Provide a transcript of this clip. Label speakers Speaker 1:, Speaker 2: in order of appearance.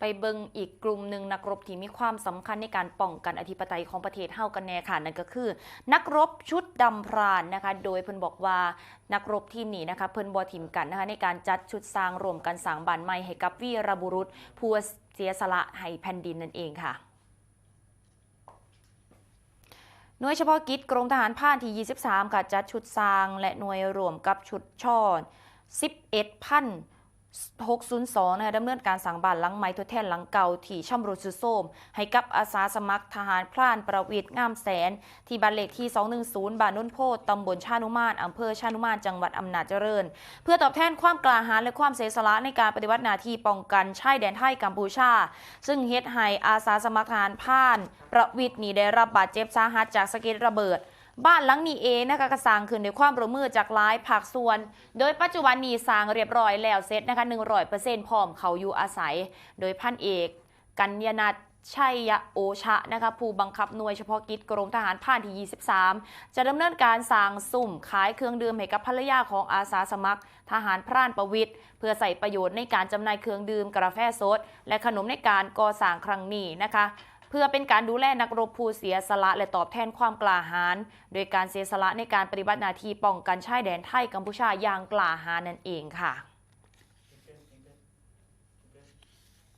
Speaker 1: ไปเบิงอีกกลุ่มหนึ่งนักรบที่มีความสำคัญในการป้องกันอธิปไตยของประเทศเฮากันแน่ค่ะนั่นก็คือ นักรบชุดดำพรานนะคะ โดยเพิ่นบอกว่านักรบที่นี่นะคะเพิ่นบ่ถิ่มกันนะคะในการจัดชุดสร้างรวมกันสร้างบ้านใหม่ให้กับวีรบุรุษผู้เสียสละให้แผ่นดินนั่นเองค่ะหน่วยเฉพาะกิจกรมทหารผ่านที่ 23 ค่ะจัดชุดสร้างและหน่วยรวมกับชุดช่อ11พัน 602นะคะดำเนินการสั่งบ้านหลังใหม่ทดแทนหลังเก่าที่ช่ำรุดสุดโทมให้กับอาสาสมัครทหารพรานประวิตรงามแสน ที่บ้านเลขที่ 210 บ้านนุ่นโพธิ์ตำบลชานุมานอำเภอชานุมานจังหวัดอำนาจเจริญ เพื่อตอบแทนความกล้าหาญและความเสียสละในการปฏิบัติหน้าที่ป้องกันชายแดนไทยกัมพูชา ซึ่งเฮ็ดให้อาสาสมัครทหารพราน ประวิตรนี่ได้รับบาดเจ็บสาหัสจากสะเก็ดระเบิด บ้านหลังนี้เองนะคะก็สร้างขึ้นด้วยความร่วมมือจากหลายภาคส่วน โดยปัจจุบันนี้สร้างเรียบร้อยแล้วเสร็จนะคะ100%พร้อมเขาอยู่อาศัย โดยพันเอก กัญญนัทชัยยะโอชะนะคะผู้บังคับหน่วยเฉพาะกิจกรมทหารผ่านที่ 23 จะดำเนินการสร้างสุ่มขายเครื่องดื่มให้กับภรรยาของอาสาสมัคร ทหารพรานประวิทย์เพื่อใส่ประโยชน์ในการจำหน่ายเครื่องดื่มกาแฟสด และขนมในการก่อสร้างครั้งนี้นะคะ เพื่อเป็นการดูแลนักรบผู้เสียสละและตอบแทนความกล้าหาญโดยการเสียสละในการปฏิบัติหน้าที่ป้องกันชายแดนไทยกัมพูชาอย่างกล้าหาญนั่นเองค่ะ